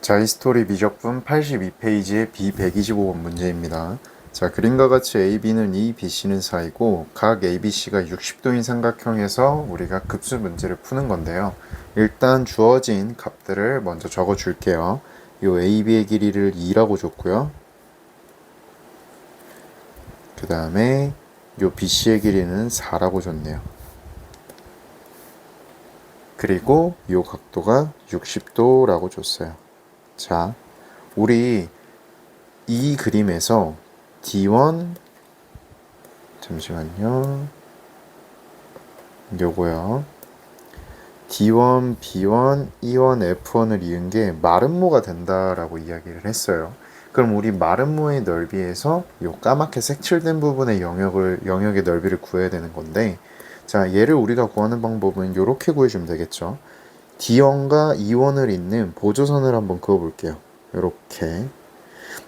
자이스토리 미적분 82페이지의 B125번 문제입니다. 자, 그림과 같이 AB는 2, BC는 4이고 각 ABC가 60도인 삼각형에서 우리가 급수 문제를 푸는 건데요. 일단 주어진 값들을 먼저 적어 줄게요. 요 AB의 길이를 2라고 줬고요. 그 다음에 요 BC의 길이는 4라고 줬네요. 그리고 요 각도가 60도라고 줬어요. 자, 우리 이 그림에서 D1 잠시만요. 요거요. D1, B1, E1, F1을 이은 게 마름모가 된다라고 이야기를 했어요. 그럼 우리 마름모의 넓이에서 요 까맣게 색칠된 부분의 영역을 영역의 넓이를 구해야 되는 건데 자, 얘를 우리가 구하는 방법은 이렇게 구해 주면 되겠죠. D1과 E1을 잇는 보조선을 한번 그어볼게요. 이렇게.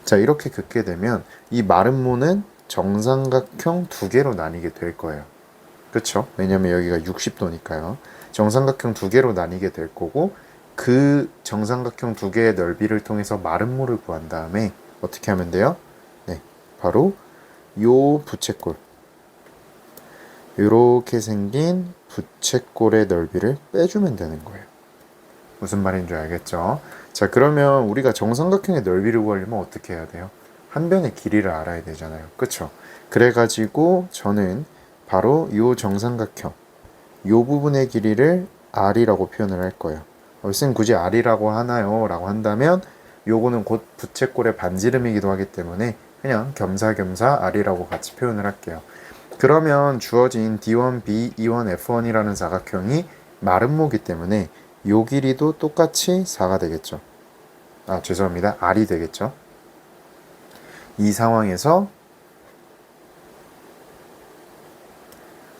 자, 이렇게 긋게 되면 이 마름모는 정삼각형 두 개로 나뉘게 될 거예요. 그쵸? 왜냐면 여기가 60도니까요. 정삼각형 두 개로 나뉘게 될 거고, 그 정삼각형 두 개의 넓이를 통해서 마름모를 구한 다음에 어떻게 하면 돼요? 네. 바로 요 부채꼴. 이렇게 생긴 부채꼴의 넓이를 빼주면 되는 거예요. 무슨 말인 줄 알겠죠? 자, 그러면 우리가 정삼각형의 넓이를 구하려면 어떻게 해야 돼요? 한 변의 길이를 알아야 되잖아요. 그쵸? 그래가지고 저는 바로 이 정삼각형, 이 부분의 길이를 r이라고 표현을 할 거예요. 어, 쌤 굳이 r이라고 하나요? 라고 한다면 요거는 곧 부채꼴의 반지름이기도 하기 때문에 그냥 겸사겸사 r이라고 같이 표현을 할게요. 그러면 주어진 D1, B2, F1이라는 사각형이 마름모기 때문에 요 길이도 똑같이 4가 되겠죠. 아, 죄송합니다. R이 되겠죠. 이 상황에서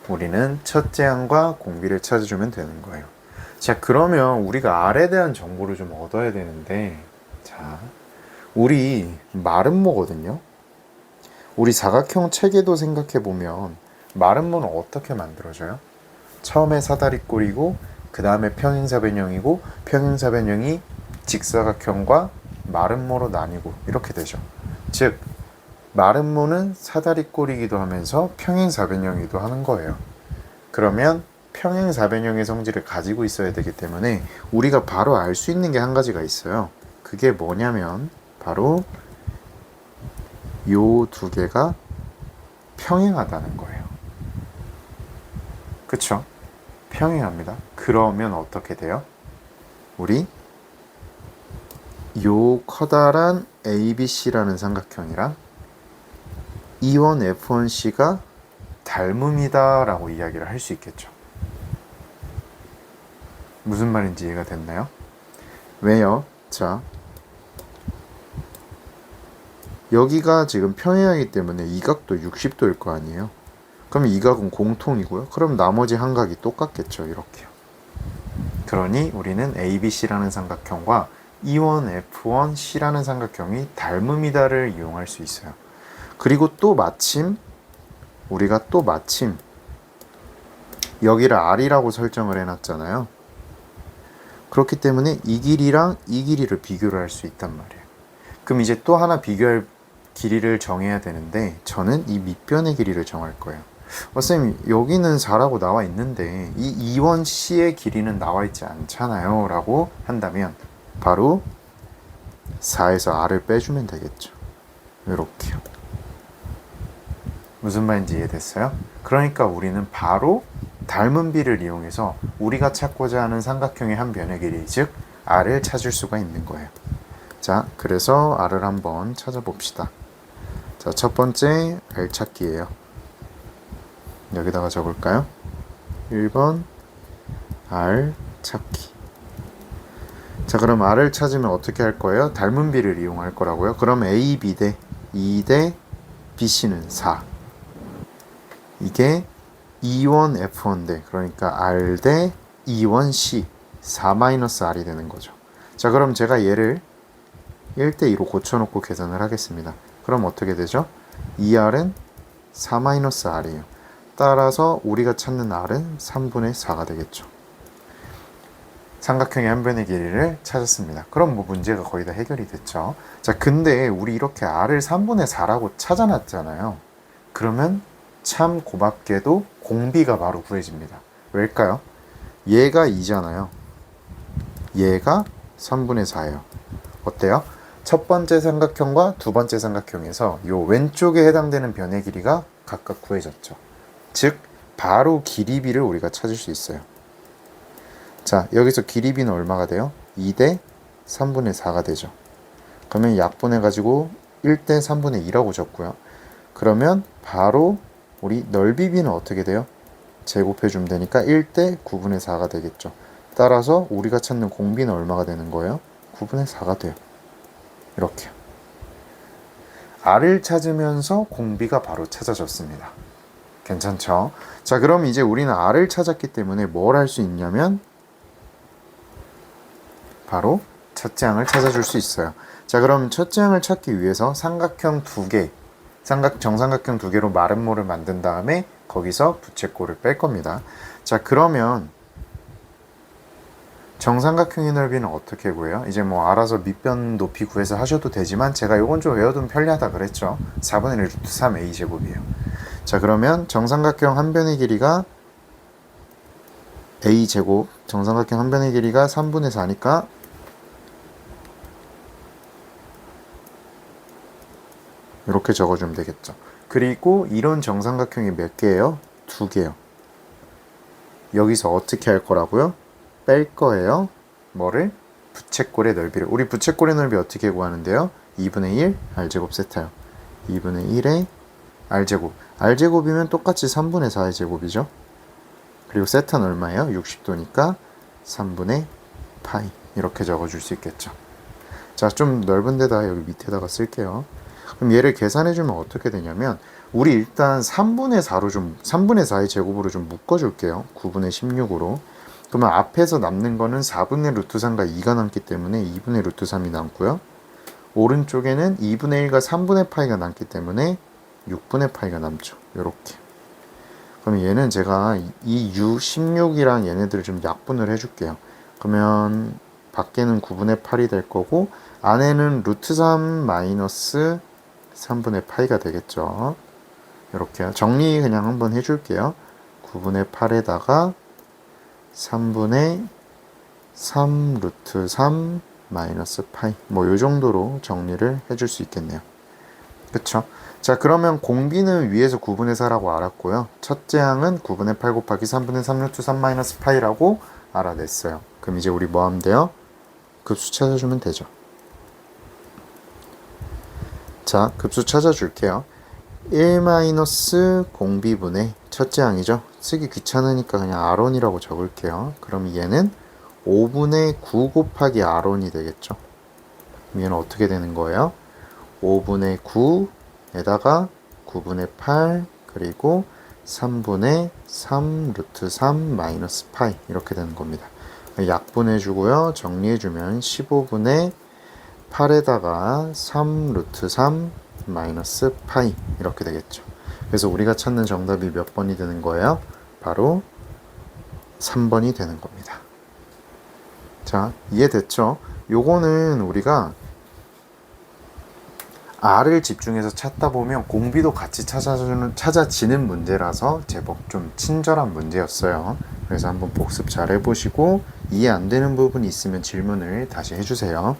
우리는 첫째 항과 공비를 찾아주면 되는 거예요. 자, 그러면 우리가 R에 대한 정보를 좀 얻어야 되는데, 자, 우리 마름모거든요. 우리 사각형 체계도 생각해 보면 마름모는 어떻게 만들어져요? 처음에 사다리꼴이고 그 다음에 평행사변형이고 평행사변형이 직사각형과 마름모로 나뉘고 이렇게 되죠. 즉 마름모는 사다리꼴이기도 하면서 평행사변형이기도 하는 거예요. 그러면 평행사변형의 성질을 가지고 있어야 되기 때문에 우리가 바로 알 수 있는 게 한 가지가 있어요. 그게 뭐냐면 바로 요 두 개가 평행하다는 거예요. 그쵸? 평행합니다. 그러면 어떻게 돼요? 우리 요 커다란 ABC라는 삼각형이랑 E1, F1C가 닮음이다 라고 이야기를 할 수 있겠죠. 무슨 말인지 이해가 됐나요? 왜요? 자, 여기가 지금 평행하기 때문에 이 각도 60도일 거 아니에요. 그럼 이 각은 공통이고요. 그럼 나머지 한 각이 똑같겠죠. 이렇게요. 그러니 우리는 ABC라는 삼각형과 E1, F1, C라는 삼각형이 닮음이다를 이용할 수 있어요. 그리고 또 마침 우리가 또 마침 여기를 R이라고 설정을 해놨잖아요. 그렇기 때문에 이 길이랑 이 길이를 비교를 할 수 있단 말이에요. 그럼 이제 또 하나 비교할 길이를 정해야 되는데 저는 이 밑변의 길이를 정할 거예요. 어, 쌤 여기는 4라고 나와 있는데 이 2원 C의 길이는 나와 있지 않잖아요 라고 한다면 바로 4에서 R을 빼주면 되겠죠. 이렇게요. 무슨 말인지 이해됐어요? 그러니까 우리는 바로 닮은 비를 이용해서 우리가 찾고자 하는 삼각형의 한 변의 길이 즉 R을 찾을 수가 있는 거예요. 자, 그래서 R을 한번 찾아봅시다. 자, 첫 번째 R 찾기예요. 여기다가 적을까요? 1번 R 찾기. 자, 그럼 R을 찾으면 어떻게 할 거예요? 닮은 비를 이용할 거라고요. 그럼 A, B 대 2 대 BC는 4. 이게 E1, F1 대 그러니까 R 대 E1, C 4-R이 되는 거죠. 자, 그럼 제가 얘를 1대 2로 고쳐놓고 계산을 하겠습니다. 그럼 어떻게 되죠? 2R은 4-R이에요. 따라서 우리가 찾는 R은 3분의 4가 되겠죠. 삼각형의 한 변의 길이를 찾았습니다. 그럼 뭐 문제가 거의 다 해결이 됐죠. 자, 근데 우리 이렇게 r을 3분의 4라고 찾아놨잖아요. 그러면 참 고맙게도 공비가 바로 구해집니다. 왜일까요? 얘가 2잖아요. 얘가 3분의 4예요. 어때요? 첫 번째 삼각형과 두 번째 삼각형에서 요 왼쪽에 해당되는 변의 길이가 각각 구해졌죠. 즉 바로 길이비를 우리가 찾을 수 있어요. 자, 여기서 길이비는 얼마가 돼요? 2대 3분의 4가 되죠. 그러면 약분해 가지고 1대 3분의 2라고 적고요. 그러면 바로 우리 넓이비는 어떻게 돼요? 제곱해 주면 되니까 1대 9분의 4가 되겠죠. 따라서 우리가 찾는 공비는 얼마가 되는 거예요? 9분의 4가 돼요. 이렇게. r을 찾으면서 공비가 바로 찾아졌습니다. 괜찮죠? 자, 그럼 이제 우리는 r을 찾았기 때문에 뭘 할 수 있냐면 바로 첫째 항을 찾아줄 수 있어요. 자, 그럼 첫째 항을 찾기 위해서 삼각형 두 개, 삼각 정삼각형 두 개로 마름모를 만든 다음에 거기서 부채꼴을 뺄 겁니다. 자, 그러면 정삼각형의 넓이는 어떻게 구해요? 이제 뭐 알아서 밑변 높이 구해서 하셔도 되지만 제가 요건 좀 외워두면 편리하다 그랬죠. 4분의 1 루트 3 a 제곱이에요. 자, 그러면 정삼각형 한 변의 길이가 a 제곱, 정삼각형 한 변의 길이가 3분의 4니까 이렇게 적어주면 되겠죠. 그리고 이런 정삼각형이 몇 개예요? 두 개요. 여기서 어떻게 할 거라고요? 뺄 거예요. 뭐를? 부채꼴의 넓이를. 우리 부채꼴의 넓이 어떻게 구하는데요? 2분의 1 r제곱 세타요. 2분의 1의 r제곱. r제곱이면 똑같이 3분의 4의 제곱이죠. 그리고 세타는 얼마예요? 60도니까 3분의 파이. 이렇게 적어줄 수 있겠죠. 자, 좀 넓은 데다 여기 밑에다가 쓸게요. 그럼 얘를 계산해 주면 어떻게 되냐면 우리 일단 3분의 4로 좀 3분의 4의 제곱으로 좀 묶어 줄게요. 9분의 16으로. 그러면 앞에서 남는 거는 4분의 루트 3과 2가 남기 때문에 2분의 루트 3이 남고요. 오른쪽에는 2분의 1과 3분의 파이가 남기 때문에 6분의 파이가 남죠. 요렇게. 그럼 얘는 제가 이 U 16이랑 얘네들을 좀 약분을 해줄게요. 그러면 밖에는 9분의 8이 될 거고 안에는 루트 3 마이너스 3분의 파이가 되겠죠. 이렇게 정리 그냥 한번 해줄게요. 9분의 8에다가 3분의 3 루트 3 마이너스 파이 뭐요 정도로 정리를 해줄 수 있겠네요. 그쵸? 자 그러면 공비는 위에서 9분의 4라고 알았고요. 첫째 항은 9분의 8 곱하기 3분의 3 루트 3 마이너스 파이라고 알아냈어요. 그럼 이제 우리 뭐 하면 돼요? 급수 찾아주면 되죠. 자, 급수 찾아줄게요. 1 마이너스 공비분의 첫째 항이죠. 쓰기 귀찮으니까 그냥 r온이라고 적을게요. 그럼 얘는 5분의 9 곱하기 r온이 되겠죠. 얘는 어떻게 되는 거예요? 5분의 9 에다가 9분의 8 그리고 3분의 3 루트 3 마이너스 파이 이렇게 되는 겁니다. 약분해 주고요. 정리해 주면 15분의 8에다가 3 루트 3 마이너스 파이 이렇게 되겠죠. 그래서 우리가 찾는 정답이 몇 번이 되는 거예요? 바로 3번이 되는 겁니다. 자, 이해됐죠? 요거는 우리가 R을 집중해서 찾다 보면 공비도 같이 찾아주는, 찾아지는 문제라서 제법 좀 친절한 문제였어요. 그래서 한번 복습 잘 해보시고 이해 안 되는 부분이 있으면 질문을 다시 해주세요.